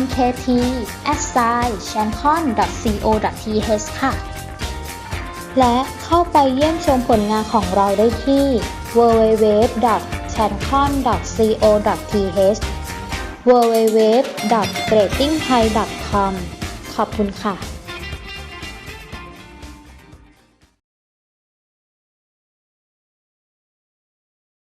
mkt chancon co th ค่ะ และเข้าไปเยี่ยมชมผลงานของเราได้ที่ www.chancon.co.th www.gradingthai.com ขอบคุณค่ะ